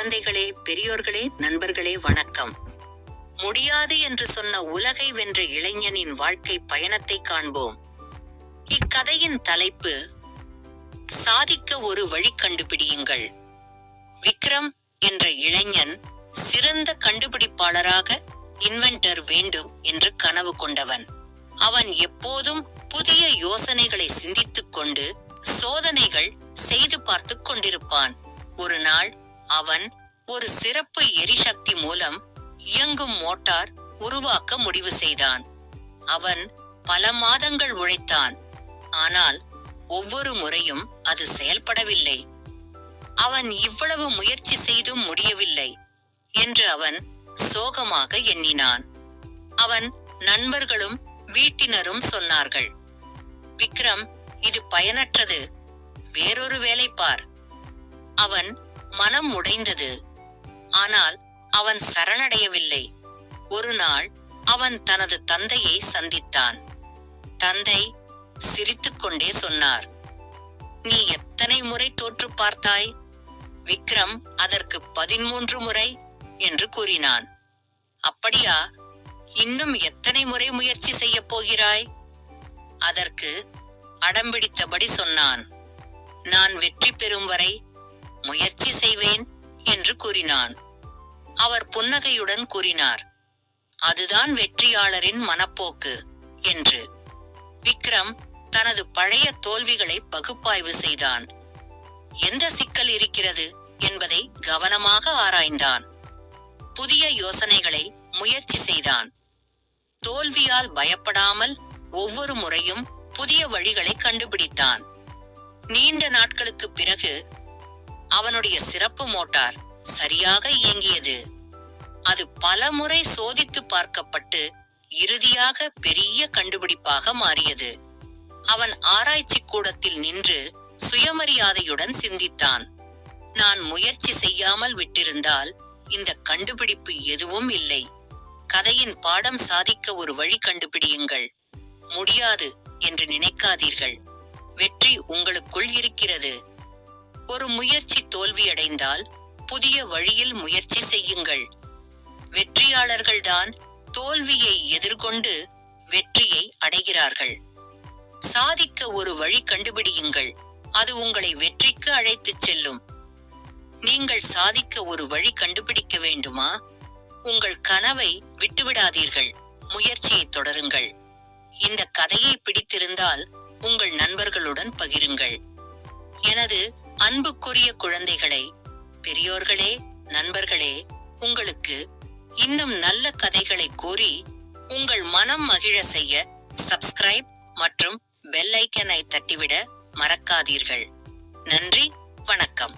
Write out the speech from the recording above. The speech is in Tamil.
குழந்தைகளே பெரியோர்களே நண்பர்களே வணக்கம். முடியாது என்று சொன்ன உலகை வென்ற இளைஞனின் வாழ்க்கை பயணத்தை காண்போம். இக்கதையின் தலைப்பு சாதிக்க ஒரு வழி கண்டுபிடியுங்கள். விக்ரம் என்ற இளைஞன் சிறந்த கண்டுபிடிப்பாளராக இன்வென்டர் வேண்டும் என்று கனவு கொண்டவன். அவன் எப்போதும் புதிய யோசனைகளை சிந்தித்துக் கொண்டு சோதனைகள் செய்து பார்த்து கொண்டிருப்பான். ஒரு நாள் அவன் ஒரு சிறப்பு எரிசக்தி மூலம் இயங்கும் மோட்டார் உருவாக்க முடிவு செய்தான். அவன் பல மாதங்கள் உழைத்தான். ஆனால் ஒவ்வொரு முறையும் அது செயல்படவில்லை. அவன் இவ்வளவு முயற்சி செய்தும் முடியவில்லை என்று அவன் சோகமாக எண்ணினான். அவன் நண்பர்களும் வீட்டினரும் சொன்னார்கள் விக்ரம் இது பயனற்றது. வேறொரு வேலை பார். அவன் மனம் உடைந்தது. ஆனால் அவன் சரணடையவில்லை. ஒரு நாள் அவன் தனது தந்தையை சந்தித்தான். தந்தை சிரித்துக்கொண்டே சொன்னார் நீ எத்தனை முறை தோற்று பார்த்தாய்? விக்ரம் அதற்கு பதிமூன்று முறை என்று கூறினான். அப்படியா? இன்னும் எத்தனை முறை முயற்சி செய்யப் போகிறாய்? அதற்கு அடம்பிடித்தபடி சொன்னான் நான் வெற்றி பெறும் வரை முயற்சி செய்வேன் என்று கூறினான். அவர் புன்னகையுடன் கூறினார் அதுதான் வெற்றியாளரின் மனப்போக்கு என்று. விக்ரம் தனது பழைய தோல்விகளை பகுப்பாய்வு செய்தான். எந்த சிக்கல் இருக்கிறது? என்பதை கவனமாக ஆராய்ந்தான். புதிய யோசனைகளை முயற்சி செய்தான். தோல்வியால் பயப்படாமல் ஒவ்வொரு முறையும் புதிய வழிகளை கண்டுபிடித்தான். நீண்ட நாட்களுக்கு பிறகு அவனுடைய சிறப்பு மோட்டார் சரியாக இயங்கியது. அது பல முறை சோதித்து பார்க்கப்பட்டு இறுதியாக பெரிய கண்டுபிடிப்பாக மாறியது. அவன் ஆராய்ச்சி கூடத்தில் நின்று சுயமரியாதையுடன் சிந்தித்தான். நான் முயற்சி செய்யாமல் விட்டிருந்தால் இந்த கண்டுபிடிப்பு எதுவும் இல்லை. கதையின் பாடம் சாதிக்க ஒரு வழி கண்டுபிடியுங்கள். முடியாது என்று நினைக்காதீர்கள். வெற்றி உங்களுக்குள் இருக்கிறது. ஒரு முயற்சி தோல்வியடைந்தால் புதிய வழியில் முயற்சி செய்யுங்கள். வெற்றியாளர்கள்தான் தோல்வியை எதிர்கொண்டு வெற்றியை அடைகிறார்கள். சாதிக்க ஒரு வழி கண்டுபிடியுங்கள். அது உங்களை வெற்றிக்கு அழைத்துச் செல்லும். நீங்கள் சாதிக்க ஒரு வழி கண்டுபிடிக்க வேண்டுமா? உங்கள் கனவை விட்டுவிடாதீர்கள். முயற்சியை தொடருங்கள். இந்த கதையை பிடித்திருந்தால் உங்கள் நண்பர்களுடன் பகிருங்கள். எனது அன்புக்குரிய குழந்தைகளை பெரியோர்களே நண்பர்களே உங்களுக்கு இன்னும் நல்ல கதைகளை கூறி உங்கள் மனம் மகிழ செய்ய சப்ஸ்கிரைப் மற்றும் பெல் ஐக்கனை தட்டிவிட மறக்காதீர்கள். நன்றி வணக்கம்.